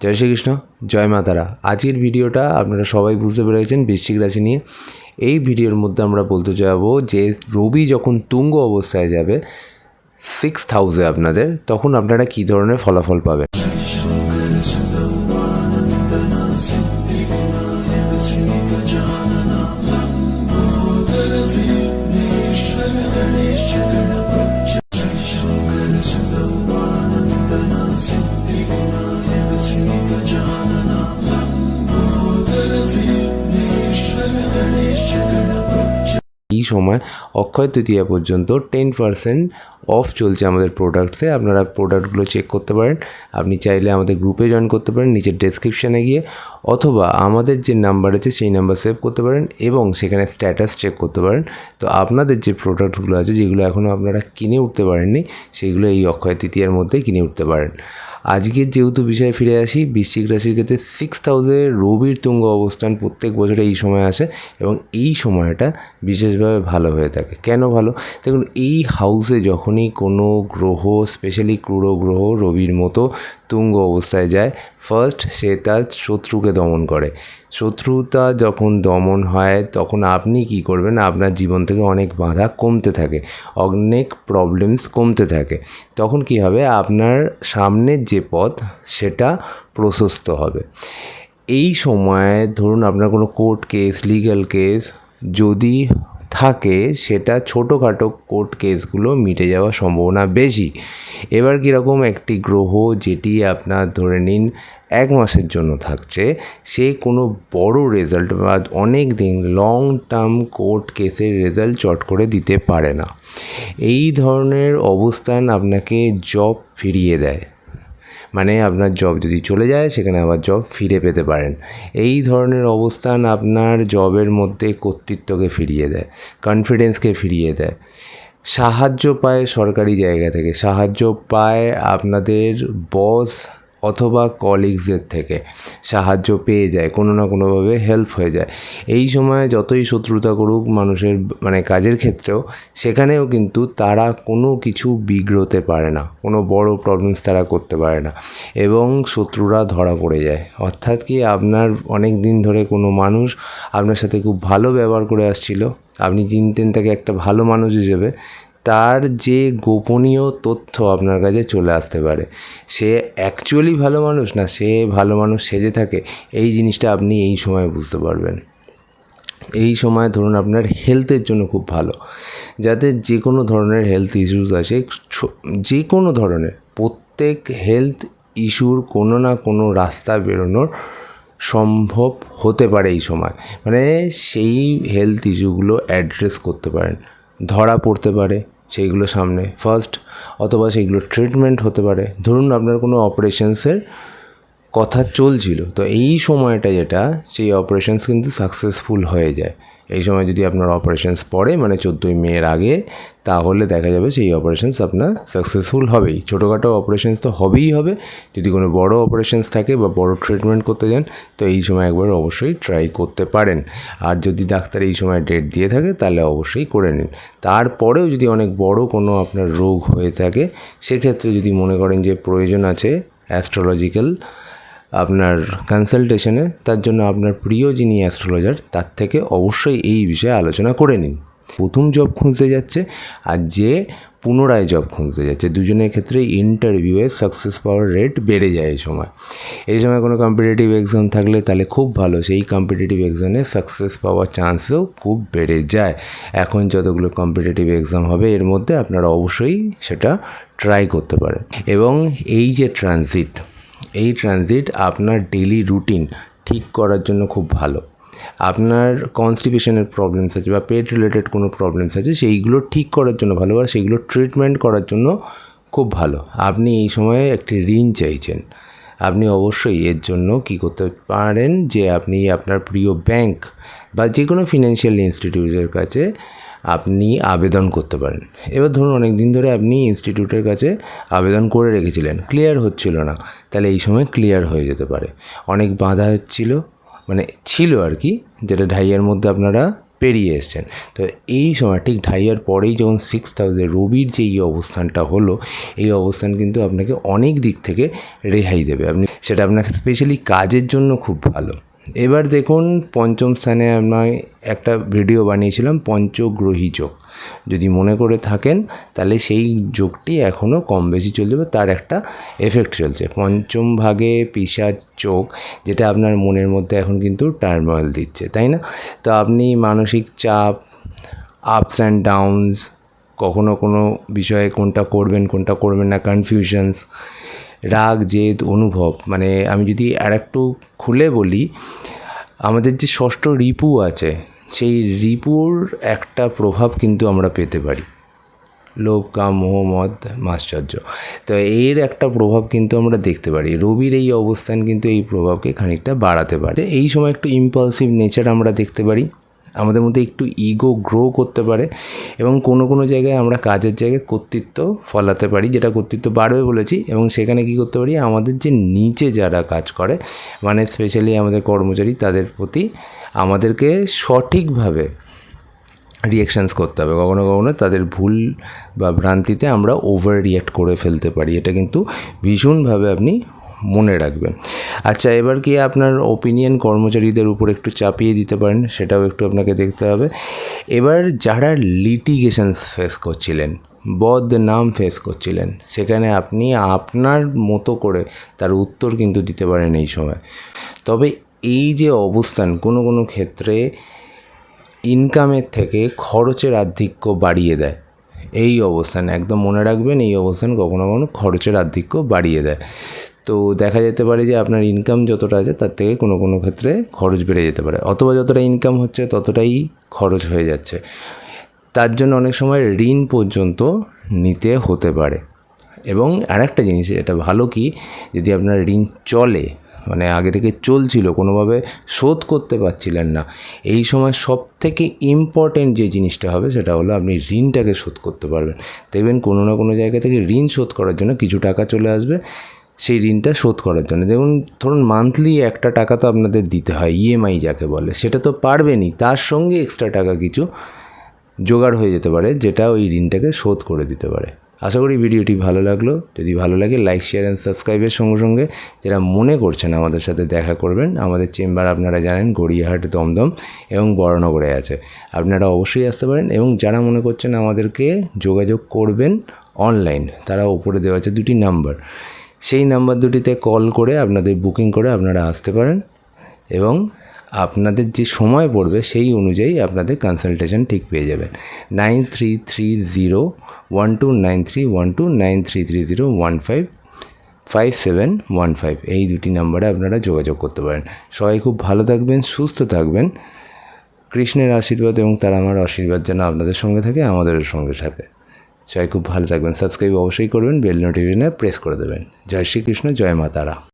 জয় শ্রীকৃষ্ণ, জয় মাতারা আজকের ভিডিওটা আপনারা সবাই বুঝতে পেরেছেন বৃশ্চিক রাশি নিয়ে। এই ভিডিওর মধ্যে আমরা বলতে যাব যে রবি যখন তুঙ্গ অবস্থায় যাবে সিক্স হাউসে আপনাদের, তখন আপনারা কী ধরনের ফলাফল পাবেন? সময় অক্ষয় তৃতীয়া পর্যন্ত টেন পার্সেন্ট অফ চলছে আমাদের প্রোডাক্টসে আপনারা প্রোডাক্টগুলো চেক করতে পারেন। আপনি চাইলে আমাদের গ্রুপে জয়েন করতে পারেন নিচের ডেসক্রিপশানে গিয়ে। অথবা আমাদের যে নাম্বার আছে সেই নাম্বার সেভ করতে পারেন এবং সেখানে স্ট্যাটাস চেক করতে পারেন। তো আপনাদের যে প্রোডাক্টসগুলো আছে যেগুলো এখনও আপনারা কিনে উঠতে পারেননি সেইগুলো এই অক্ষয় তৃতীয়ার মধ্যেই কিনে উঠতে পারেন। আজকের যেহেতু বিষয়ে ফিরে আসি, বৃশ্চিক রাশির ক্ষেত্রে সিক্স হাউসে রবির তুঙ্গ অবস্থান প্রত্যেক বছরে এই সময় আসে এবং এই সময়টা বিশেষভাবে ভালো হয়ে থাকে। কেন ভালো? দেখুন, এই হাউসে যখনই কোনো গ্রহ স্পেশালি ক্রুড় গ্রহ রবির মতো তুঙ্গ অবস্থায় যায়। ফার্স্ট সে তার শত্রুকে দমন করে। শত্রুতা যখন দমন হয়, তখন আপনি কি করবেন? আপনার জীবন থেকে অনেক বাধা কমতে থাকে। অনেক প্রবলেমস কমতে থাকে। তখন কি হবে? আপনার সামনের যে পথ, সেটা প্রশস্ত হবে। এই সময় ধরুন আপনার কোনো কোর্ট কেস লিগ্যাল কেস যদি থাকে, সেটা ছোটোখাটো কোর্ট কেসগুলো মিটে যাওয়ার সম্ভাবনা বেশি। এবার কীরকম একটি গ্রহ যেটি আপনার ধরে নিন এক মাসের জন্য থাকছে, সে কোনো বড় রেজাল্ট বা অনেক দিন লং টার্ম কোর্ট কেসের রেজাল্ট চট করে দিতে পারে না। এই ধরনের অবস্থান আপনাকে জব ফিরিয়ে দেয়। মানে আপনার জব যদি চলে যায়, সেখানে আবার জব ফিরে পেতে পারেন। এই ধরনের অবস্থান আপনার জবের মধ্যে কর্তৃত্বকে ফিরিয়ে দেয় কনফিডেন্সকে ফিরিয়ে দেয়। সাহায্য পায় সরকারি জায়গা থেকে। সাহায্য পায় আপনাদের বস অথবা কলিগসদের থেকে সাহায্য পেয়ে যায়, কোনো না কোনোভাবে হেল্প হয়ে যায়। এই সময়ে যতই শত্রুতা করুক মানুষের মানে কাজের ক্ষেত্রেও, সেখানেও কিন্তু তারা কোনো কিছু বিগ্রতে পারে না, কোনো বড় প্রবলেমস তারা করতে পারে না এবং শত্রুরা ধরা পড়ে যায়। অর্থাৎ কি আপনার অনেক দিন ধরে কোনো মানুষ আপনার সাথে খুব ভালো ব্যবহার করে আসছিল, আপনি চিনতেন তাকে একটা ভালো মানুষ হিসেবে তার যে গোপনীয় তথ্য আপনার কাছে চলে আসতে পারে, সে অ্যাকচুয়ালি ভালো মানুষ না, সে ভালো মানুষ সেজে থাকে, এই জিনিসটা আপনি এই সময় বুঝতে পারবেন। এই সময় ধরুন আপনার হেলথের জন্য খুব ভালো, যাতে যে কোনো ধরনের হেলথ ইস্যুস ছো- যে কোনো ধরনের, প্রত্যেক হেলথ ইস্যুর কোনো না কোনো রাস্তা বেরোনোর সম্ভব হতে পারে এই সময়। মানে সেই হেলথ ইস্যুগুলো অ্যাড্রেস করতে পারেন, ধরা পড়তে পারে সেইগুলো সামনে। ফার্স্ট অথবা সেইগুলো ট্রিটমেন্ট হতে পারে। ধরুন আপনার কোনো অপারেশনসের কথা চলছিল। তো এই সময়টা যেটা, সেই অপারেশনস কিন্তু সাকসেসফুল হয়ে যায়। এই সময় যদি আপনার অপারেশনস পড়ে মানে চোদ্দোই মেয়ের আগে, তাহলে দেখা যাবে সেই অপারেশনস আপনার সাকসেসফুল হবেই। ছোটোখাটো অপারেশনস তো হবেই হবে। যদি কোনো বড় অপারেশনস থাকে বা বড় ট্রিটমেন্ট করতে যান, তো এই সময় একবার অবশ্যই ট্রাই করতে পারেন। আর যদি ডাক্তার এই সময় ডেট দিয়ে থাকে, তাহলে অবশ্যই করে নিন। তারপরেও যদি অনেক বড় কোনো আপনার রোগ হয়ে থাকে, সেক্ষেত্রে যদি মনে করেন যে প্রয়োজন আছে অ্যাস্ট্রোলজিক্যাল আপনার কনসালটেশনে তার জন্য আপনার প্রিয় যিনি অ্যাস্ট্রোলজার তার থেকে অবশ্যই এই বিষয়ে আলোচনা করে নিন। প্রথম জব খুঁজতে যাচ্ছে আর যে পুনরায় জব খুঁজতে যাচ্ছে। দুজনের ক্ষেত্রে ইন্টারভিউয়ে সাকসেস পাওয়ার রেট বেড়ে যায় এই সময়। এই সময় কোনো কম্পিটিটিভ এক্সাম থাকলে তাহলে খুব ভালো, সেই কম্পিটিটিভ এক্সামে সাকসেস পাওয়ার চান্সও খুব বেড়ে যায়। এখন যতগুলো কম্পিটিটিভ এক্সাম হবে, এর মধ্যে আপনারা অবশ্যই সেটা ট্রাই করতে পারেন। এবং এই যে ট্রানজিট এই ট্রানজিট আপনার ডেলি রুটিন ঠিক করার জন্য খুব ভালো। আপনার কনস্টিপেশনের প্রবলেমস আছে বা পেট রিলেটেড কোনো প্রবলেমস আছে, সেইগুলো ঠিক করার জন্য ভালো বা সেইগুলো ট্রিটমেন্ট করার জন্য খুব ভালো। আপনি এই সময়ে একটি ঋণ চাইছেন। আপনি অবশ্যই এর জন্য কি করতে পারেন যে আপনি আপনার প্রিয় ব্যাংক বা যে কোনো ফিনান্সিয়াল ইনস্টিটিউটের কাছে আপনি আবেদন করতে পারেন। এবার ধরুন অনেক দিন ধরে আপনি ইনস্টিটিউটের কাছে আবেদন করে রেখেছিলেন। ক্লিয়ার হচ্ছিল না। তাহলে এই সময় ক্লিয়ার হয়ে যেতে পারে। অনেক বাধা হচ্ছিল মানে ছিল আর কি, যেটা ঢাইয়ের মধ্যে আপনারা পেরিয়ে এসছেন। তো এই সময়, ঠিক ঢাইয়ার পরেই যখন সিক্স হাউসে রবির যে এই অবস্থানটা হলো, এই অবস্থান কিন্তু আপনাকে অনেক দিক থেকে রেহাই দেবে। আপনি, সেটা আপনার স্পেশালি কাজের জন্য খুব ভালো। এবার দেখুন, পঞ্চম স্থানে আমরা একটা ভিডিও বানিয়েছিলাম, পঞ্চগ্রহী যোগ। যদি মনে করে থাকেন, তাহলে সেই যোগটি এখনও কম বেশি চলে যাবে তার একটা এফেক্ট চলছে। পঞ্চম ভাগে পিসার চোখ যেটা আপনার মনের মধ্যে এখন কিন্তু টার্ময়েল দিচ্ছে, তাই না? তো আপনি মানসিক চাপ আপস অ্যান্ড ডাউনস কখনো কোনো বিষয়ে কোনটা করবেন কোনটা করবেন না কনফিউশনস রাগ, জেদ, অনুভব মানে আমি যদি আর একটু খুলে বলি, আমাদের যে ষষ্ঠ রিপু আছে, সেই রিপুর একটা প্রভাব কিন্তু আমরা পেতে পারি। লোভ কাম, মোহ, মদ, মাশ্চর্য। তো এর একটা প্রভাব কিন্তু আমরা দেখতে পারি। রবির এই অবস্থান কিন্তু এই প্রভাবকে খানিকটা বাড়াতে পারে। এই সময় একটু ইম্পালসিভ নেচার আমরা দেখতে পারি। আমাদের মধ্যে একটু ইগো গ্রো করতে পারে এবং কোনো কোনো জায়গায় আমরা কাজের জায়গায় কর্তৃত্ব ফলাতে পারি, যেটা কর্তৃত্ব বাড়বে বলেছি এবং সেখানে কী করতে পারি? আমাদের যে নিচে যারা কাজ করে মানে স্পেশালি আমাদের কর্মচারী, তাদের প্রতি আমাদেরকে সঠিকভাবে রিয়াকশানস করতে হবে। কখনো কখনো তাদের ভুল বা ভ্রান্তিতে আমরা ওভার রিয়াক্ট করে ফেলতে পারি। এটা কিন্তু ভীষণভাবে আপনি মনে রাখবেন। আচ্ছা এবার কি আপনার ওপিনিয়ন কর্মচারীদের উপর একটু চাপিয়ে দিতে পারেন? সেটাও একটু আপনাকে দেখতে হবে। এবার যারা লিটিগেশন ফেস করছিলেন, বদ নাম ফেস করছিলেন, সেখানে আপনি আপনার মতো করে তার উত্তর কিন্তু দিতে পারেন এই সময়। তবে এই যে অবস্থান, কোনো কোনো ক্ষেত্রে ইনকামের থেকে খরচের আধিক্য বাড়িয়ে দেয়। এই অবস্থান, একদম মনে রাখবেন, এই অবস্থান কখনো কখনো খরচের আধিক্য বাড়িয়ে দেয়। তো দেখা যেতে পারে যে আপনার ইনকাম যতটা আছে তার থেকে কোনো কোনো ক্ষেত্রে খরচ বেড়ে যেতে পারে। অথবা যতটা ইনকাম হচ্ছে ততটাই খরচ হয়ে যাচ্ছে। তার জন্য অনেক সময় ঋণ পর্যন্ত নিতে হতে পারে। এবং আরেকটা জিনিস, এটা ভালো কি, যদি আপনার ঋণ চলে মানে আগে থেকে চলছিল, কোনোভাবে শোধ করতে পারছিলেন না, এই সময় সব থেকে ইম্পর্টেন্ট যে জিনিসটা হবে সেটা হলো আপনি ঋণটাকে শোধ করতে পারবেন। দেখবেন কোনো না কোনো জায়গা থেকে ঋণ শোধ করার জন্য কিছু টাকা চলে আসবে। সেই ঋণটা শোধ করার জন্য। দেখুন, ধরুন মান্থলি একটা টাকা তো আপনাদের দিতে হয় ইএমআই যাকে বলে, সেটা তো পারবেনই। তার সঙ্গে এক্সট্রা টাকা কিছু জোগাড় হয়ে যেতে পারে, যেটা ওই ঋণটাকে শোধ করে দিতে পারে। আশা করি ভিডিওটি ভালো লাগল। যদি ভালো লাগে লাইক শেয়ার অ্যান্ড সাবস্ক্রাইবের সঙ্গে সঙ্গে যারা মনে করছেন আমাদের সাথে দেখা করবেন, আমাদের চেম্বার আপনারা জানেন, গড়িয়াহাট দমদম এবং বড়নগরে আছে। আপনারা অবশ্যই আসতে পারেন এবং যারা মনে করছেন আমাদেরকে যোগাযোগ করবেন অনলাইন তারা ওপরে দেওয়া আছে দুটি নাম্বার সেই নাম্বার দুটিতে কল করে আপনাদের বুকিং করে আপনারা আসতে পারেন এবং আপনাদের যে সময় পড়বে সেই অনুযায়ী আপনাদের কনসালটেশন ঠিক পেয়ে যাবেন। Nine three three zero one two nine three one two nine three three zero one five five seven one five এই দুটি নাম্বারে আপনারা যোগাযোগ করতে পারেন। সবাই খুব ভালো থাকবেন, সুস্থ থাকবেন। কৃষ্ণের আশীর্বাদ এবং তার আমার আশীর্বাদ যেন আপনাদের সঙ্গে থাকে, আমাদেরও সঙ্গে সাথে সবাই খুব ভালো থাকবেন, সাবস্ক্রাইব অবশ্যই করবেন, বেল নোটিফিকেশনে প্রেস করে দেবেন। জয় শ্রীকৃষ্ণ, জয় মা তারা।